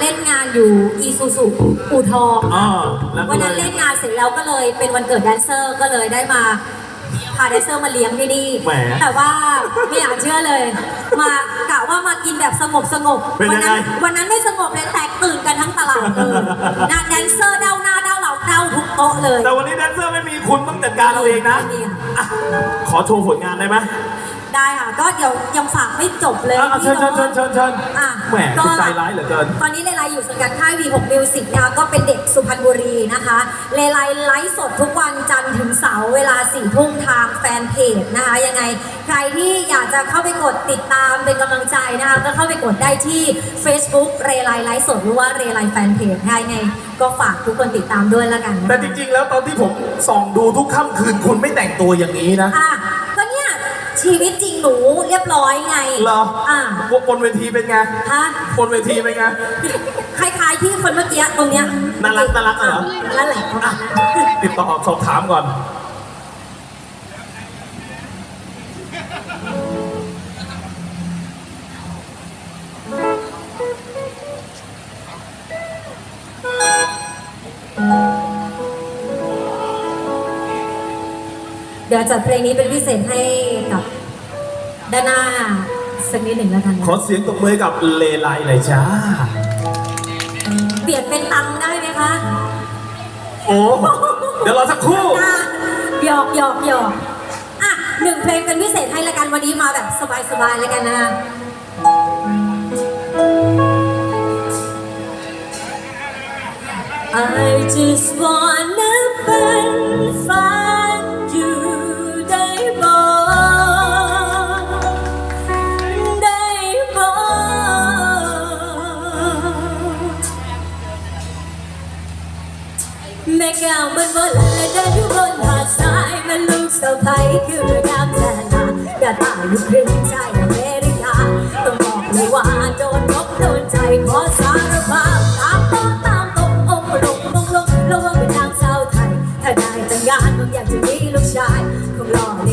เล่นงานอยู่อีซูซูอู่ทองอ่าแล้วก็วันเลนั้นยเล่นงานเสร็จแล้วก็เลยเป็นวันเกิดแดนเซอร์ก็เลยได้มาพาแดนเซอร์มาเลี้ยงที่นี่แหมแต่ว่าไม่อยากเชื่อเลย มากะว่ามากินแบบสงบสงบเป็นวัยังไง นั้นวันนั้นไม่สงบเลยแตกตื่นกันทั้งตลาดเลยนะแดนเซอร์เด้าหน้าเด้าเหล่าเด้าทุกโต๊ะเลย แต่วันนี้แดนเซอร์ไม่มีคุณต้องจัดการเอาเองนะไม่มีค่ะอะขอโชว์ผลงานได้ไหม ได้ค่ะ ก็เดี๋ยวยังฝากไม่จบเลยอะเอาเชิญเชิญเชิญเชิญเชิญอะแหมก็คุณใจร้ายเหลือเกิน ตอนนี้เลไลอยู่สังกัดค่าย V6 Music นะคะก็เป็นเด็กสุพรรณบุรีนะคะ เลไลไลฟ์สดทุกวันจันทร์ถึงเสาร์เวลาสี่ทุ่มทางแฟนเพจนะคะ ยังไงใครที่อยากจะเข้าไปกดติดตามเป็นกำลังใจนะคะ ก็เข้าไปกดได้ที่ Facebook เรไลไลฟ์สดหรือว่าเรไลแฟนเพจนะคะยังไงก็ฝากทุกคนติดตามด้วยแล้วกัน แต่นะจริงๆ แล้วตอนที่ผมส่องดูทุกค่ำคืนคุณไม่แต่งตัวอย่างนี้นะอะก็เนี่ย ชีวิตจริงหนูเรียบร้อยไงเหรออะบนเวทีเป็นไงฮะบนเวทีเป็นไง คล้ายๆที่คนเมื่อกี้ตรงเนี้ยน่ารักน่ารักเหรอนั่นแหละประมาณนั้นติดต่อสอบถามก่อน เดี๋ยวจัดเพลงนี้เป็นพิเศษให้กับ ด้านหน้าสักนิดหนึ่งแล้วกันนะขอเสียงตบมือกับเลไลเลยจ้า เปลี่ยนเป็นตังค์ได้ไหมคะโอ้ เดี๋ยวรอสักครู่ อะหยอกหยอกหยอกอะหนึ่งเพลงเป็นพิเศษให้ละกันวันนี้มาแบบสบายๆแล้วกันนะคะ I just wanna แม่แก้วมันบ่ละและเดินอยู่บนหาดทรายแมันลูกสะใภ้คือเรื่องแท้ลาดาตายอยู่ครึ่งใจอเมริกาต้องบอกเลยว่าโดนนกโดนใจขอสารภาพตามต้นตามตกองค์ลงลงลงระวังเป็นนางสาวไทย ถ้าได้แต่งงานคงอยากจะมีลูกชายคงรอใน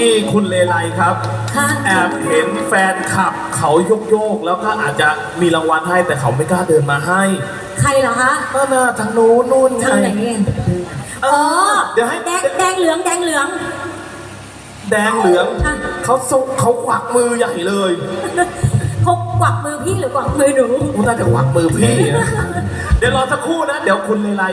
กี้คุณเลไลครับ ค่ะ แอบเห็นแฟนคลับเขาโยกโยกๆแล้วก็อาจจะมีรางวัลให้แต่เขาไม่กล้าเดินมาให้ใครเหรอคะน่าน่าทางโน้นนู่นไงทางไหนเนี่ยเออ๋ออเดี๋ยวให้แดงแดงเหลืองแดงเหลือง แดงเหลืองค่ะ เขาส่งเขาควักมือใหญ่เลยเขากวักมือพี่หรือกวักมือหนูกูน่าจะควักมือพี่นะเดี๋ยวรอสักครู่นะ เดี๋ยวคุณเลไล